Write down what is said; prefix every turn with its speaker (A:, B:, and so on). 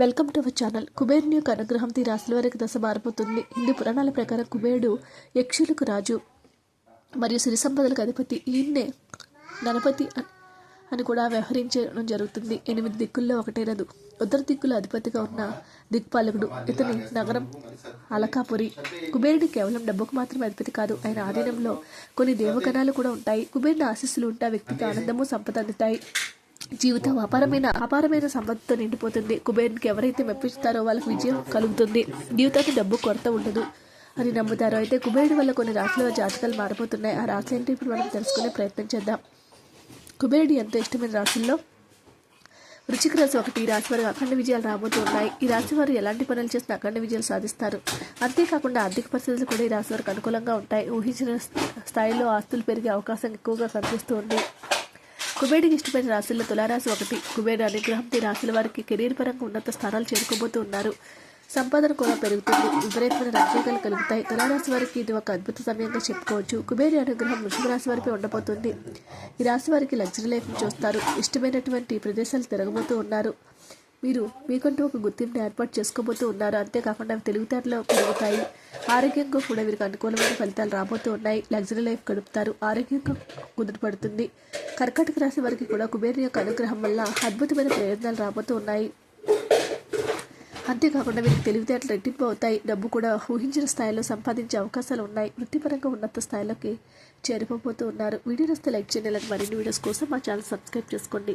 A: Welcome to our channel. కుబేరుని యొక్క అనుగ్రహం ఈ రాశుల వారికి దశ మారిపోతుంది. హిందూ పురాణాల ప్రకారం కుబేరుడు యక్షులకు రాజు మరియు సిరి సంపదలకు అధిపతి. ఈయన్నే గణపతి అని కూడా వ్యవహరించడం జరుగుతుంది. ఎనిమిది దిక్కుల్లో ఒకటైనదు ఉత్తర దిక్కుల అధిపతిగా ఉన్న దిక్పాలకుడు ఇతని నగరం అలకాపురి. కుబేరుడు కేవలం డబ్బుకు మాత్రమే అధిపతి కాదు ఆయన ఆధీనంలో కొన్ని దేవగణాలు కూడా ఉంటాయి. కుబేరుని ఆశీస్సులు ఉంటే ఆ వ్యక్తికి ఆనందము సంపద అందుతాయి. జీవితం అపారమైన అపారమైన సంపదతో నిండిపోతుంది. కుబేరునికి ఎవరైతే మెప్పిస్తారో వాళ్ళకి విజయం కలుగుతుంది. జీవితానికి డబ్బు కొరత ఉండదు. అని నమ్ముతారు అయితే కుబేరుడి వల్ల కొన్ని రాశుల జాతకాలు మారిపోతున్నాయి. ఆ రాశులు ఏంటి ఇప్పుడు మనం తెలుసుకునే ప్రయత్నం చేద్దాం. కుబేరుడి ఎంతో ఇష్టమైన రాశుల్లో? వృచ్చిక రాశి ఒకటి. ఈ రాశి వారికి అఖండ విజయాలు రాబోతూ ఉన్నాయి. ఈ రాశి వారు ఎలాంటి పనులు చేసినా అఖండ విజయాలు సాధిస్తారు? అంతేకాకుండా ఆర్థిక పరిస్థితులు కూడా ఈ రాశి వారికి అనుకూలంగా ఉంటాయి. ఊహించిన స్థాయిలో ఆస్తులు పెరిగే అవకాశం ఎక్కువగా కనిపిస్తూ ఉంది. కుబేరుడికి ఇష్టమైన రాశుల్లో తులారాశి ఒకటి. కుబేరు అనుగ్రహంతో ఈ రాశుల వారికి కెరీర్ పరంగా ఉన్నత స్థానాలు చేరుకోబోతూ ఉన్నారు. సంపాదన కూడా పెరుగుతుంది. విపరీతమైన రాజకీయాలు కలుగుతాయి. తులారాశి వారికి ఇది ఒక అద్భుత సమయంగా చెప్పుకోవచ్చు. కుబేరి అనుగ్రహం వృషభ రాశి వారిపై ఉండబోతుంది. ఈ రాశి వారికి లగ్జరీ లైఫ్ చూస్తారు. ఇష్టమైనటువంటి ప్రదేశాలు తిరగబోతూ ఉన్నారు. మీరు మీకంటూ ఒక గుర్తింపుని ఏర్పాటు చేసుకోబోతూ ఉన్నారు? అంతేకాకుండా తెలివితేటలో పెరుగుతాయి. ఆరోగ్యంగా కూడా వీరికి అనుకూలమైన ఫలితాలు రాబోతూ ఉన్నాయి. లగ్జరీ లైఫ్ గడుపుతారు. ఆరోగ్యంగా కుదుటపడుతుంది కర్కాటక రాశి వారికి కూడా కుబేరుని యొక్క అనుగ్రహం వల్ల అద్భుతమైన ప్రయోజనాలు రాబోతూ ఉన్నాయి. అంతేకాకుండా వీరికి తెలివితేటలు రెట్టింపు అవుతాయి. డబ్బు కూడా ఊహించిన స్థాయిలో సంపాదించే అవకాశాలు ఉన్నాయి. వృత్తిపరంగా ఉన్నత స్థాయిలోకి చేరిపోబోతూ ఉన్నారు. వీడియో వస్తే లైక్ చేయాలని మరిన్ని వీడియోస్ కోసం మా ఛానల్ సబ్స్క్రైబ్ చేసుకోండి.